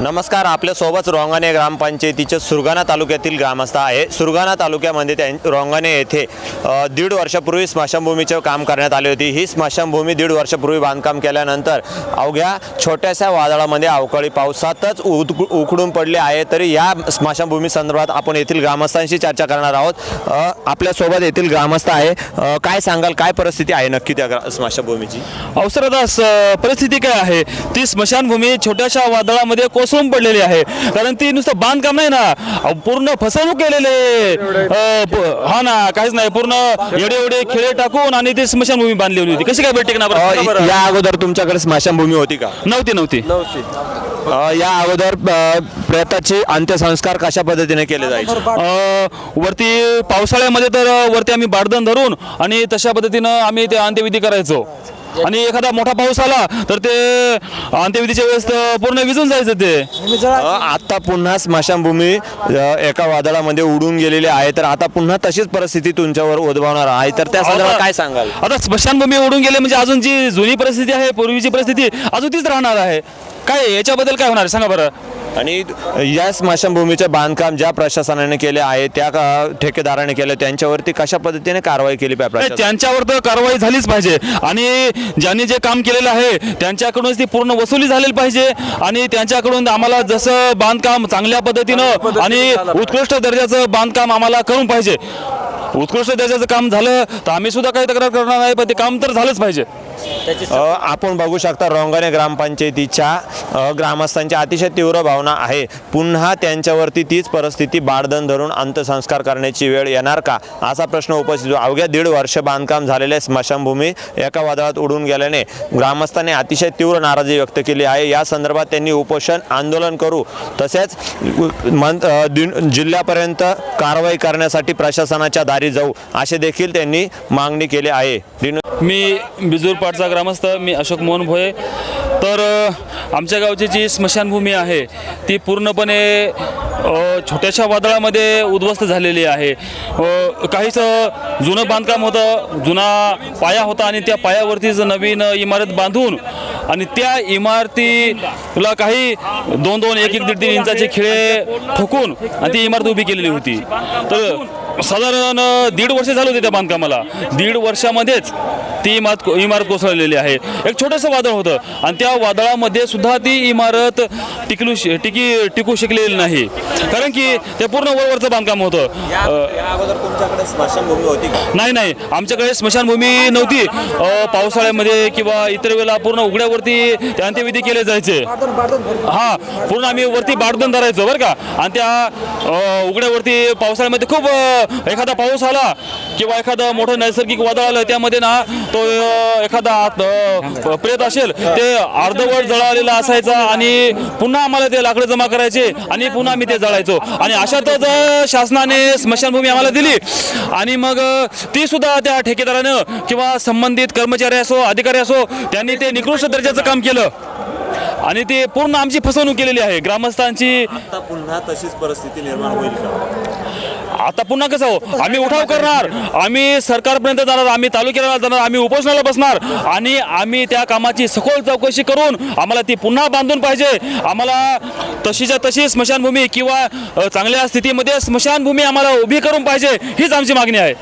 नमस्कार आपल्यासोबत रोंगाणे ग्रामपंचायतीचे सुरगाणा तालुक्यातील ग्रामस्थ आहे. सुरगाणा तालुक्यामध्ये त्यां रोंगाणे येथे दीड वर्षापूर्वी स्मशानभूमीचे काम करण्यात आली होती. ही स्मशानभूमी दीड वर्षापूर्वी बांधकाम केल्यानंतर अवघ्या छोट्याशा वादळामध्ये अवकाळी पावसातच उद उकडून पडले आहे. तरी या स्मशानभूमी संदर्भात आपण येथील ग्रामस्थांशी चर्चा करणार आहोत. आपल्यासोबत येथील ग्रामस्थ आहे. काय सांगाल काय परिस्थिती आहे नक्की त्या ग्रा- स्मशानभूमीची? अवसरदास परिस्थिती काय आहे? ती स्मशानभूमी छोट्याशा वादळामध्ये कोसळून पडलेली आहे. कारण ती नुसतं बांधकाम नाही ना पूर्ण फसवणूक केलेले हा ना काहीच नाही. पूर्ण एवढे एवढे खेळे टाकून आणि ती स्मशानभूमी बांधली होती. कशी काय भेटते ना या अगोदर तुमच्याकडे स्मशानभूमी होती का? नव्हती नव्हती. या अगोदर अ, प्रेताचे अंत्यसंस्कार कशा पद्धतीने केले जायचे? अ, वरती पावसाळ्यामध्ये तर वरती आम्ही बारदन धरून आणि तशा पद्धतीनं आम्ही ते अंत्यविधी करायचो. आणि एखादा मोठा पाऊस आला तर ते अंत्यविधीच्या वेळेस पूर्ण विजून जायचं ते. आता पुन्हा स्मशानभूमी एका वादळामध्ये उडून गेलेली आहे तर आता पुन्हा तशीच परिस्थिती तुमच्यावर उद्भवणार आहे. तर त्या संदर्भात काय सांगाल? आता स्मशानभूमी उडून गेले म्हणजे अजून जी जुनी परिस्थिती आहे पूर्वीची परिस्थिती अजून तीच राहणार आहे. काय याच्याबद्दल काय होणार आहे? सांगा बरं. आणि या स्मशानभूमीचे बांधकाम ज्या प्रशासनाने केले आहे त्या ठेकेदाराने केले त्यांच्यावरती कशा पद्धतीने कारवाई केली पाहिजे? त्यांच्यावर तर कारवाई झालीच पाहिजे. आणि ज्यांनी जे काम केलेलं आहे त्यांच्याकडूनच ती पूर्ण वसुली झालेली पाहिजे. आणि त्यांच्याकडून आम्हाला जसं बांधकाम चांगल्या पद्धतीनं आणि उत्कृष्ट दर्जाचं बांधकाम आम्हाला करून पाहिजे. उत्कृष्ट दर्जाचं काम झालं तर आम्ही सुद्धा काही तक्रार करणार नाही पण ते काम तर झालंच पाहिजे. आपण बघू शकता रोंगाणे ग्रामपंचायतीच्या अ, ग्रामस्थांची अतिशय तीव्र भावना आहे. पुन्हा त्यांच्यावरती तीच परिस्थिती बाळदन धरून अंत्यसंस्कार करण्याची वेळ येणार का? असा प्रश्न उपस्थित. अवघ्या दीड वर्ष बांधकाम झालेल्या स्मशानभूमी एका वादळात उडून गेल्याने ग्रामस्थांनी अतिशय तीव्र नाराजी व्यक्त केली आहे. या संदर्भात त्यांनी उपोषण आंदोलन करू तसेच जिल्ह्यापर्यंत कारवाई करण्यासाठी प्रशासनाच्या दारी जाऊ असे देखील त्यांनी मागणी केली आहे. मी बिजूरपाटचा ग्रामस्थ मी अशोक मोहन भोये. तर आमच्या गावची जी स्मशानभूमी आहे ती पूर्णपणे छोट्याशा वादळामध्ये उद्ध्वस्त झालेली आहे. काहीच जुनं बांधकाम होतं जुना पाया होता आणि त्या पायावरतीच नवीन इमारत बांधून आणि त्या इमारतीला काही दोन दोन एक एक दीड दीड इंचाचे खिळे ठोकून आणि ती इमारत उभी केलेली होती. तर साधारण दीड वर्ष झालं होते त्या बांधकामाला. दीड वर्षामध्येच ती इमारत इमारत कोसळलेली आहे. एक छोटंसं वादळ होतं. आणि त्या वादळामध्ये सुद्धा ती इमारत टिकलू टिकी टिकू शकलेली नाही. कारण की ते पूर्ण वरवरचं बांधकाम होतं. नाही नाही. आमच्याकडे स्मशानभूमी नव्हती. पावसाळ्यामध्ये किंवा इतर वेळेला पूर्ण उघड्यावरती ते अंत्यविधी केले जायचे. हा पूर्ण आम्ही वरती बाडदन धरायचो बरं का. आणि त्या उघड्यावरती पावसाळ्यामध्ये खूप एखादा पाऊस आला किंवा एखादं मोठं नैसर्गिक वादळ आलं त्यामध्ये ना तो एखादा प्रेत असेल ते अर्धवट जळालेला असायचा आणि पुन्हा आम्हाला ते लाकडं जमा करायचे आणि पुन्हा आम्ही ते जळायचो. आणि अशातच शासनाने स्मशानभूमी आम्हाला दिली. आणि मग ती सुद्धा त्या ठेकेदारानं किंवा संबंधित कर्मचारी असो अधिकारी असो त्यांनी ते निकृष्ट दर्जाचं काम केलं. आणि ते पूर्ण आमची फसवणूक केलेली आहे. ग्रामस्थांची पुन्हा तशीच परिस्थिती निर्माण होईल आता पुन्हा कसं हो? आम्ही उठाव करणार. आम्ही सरकारपर्यंत जाणार आम्ही तालुक्याला जाणार आम्ही उपोषणाला बसणार. आणि आम्ही त्या कामाची सखोल चौकशी करून आम्हाला ती पुन्हा बांधून पाहिजे. आम्हाला तशीच्या तशी स्मशानभूमी किंवा चांगल्या स्थितीमध्ये स्मशानभूमी आम्हाला उभी करून पाहिजे हीच आमची मागणी आहे.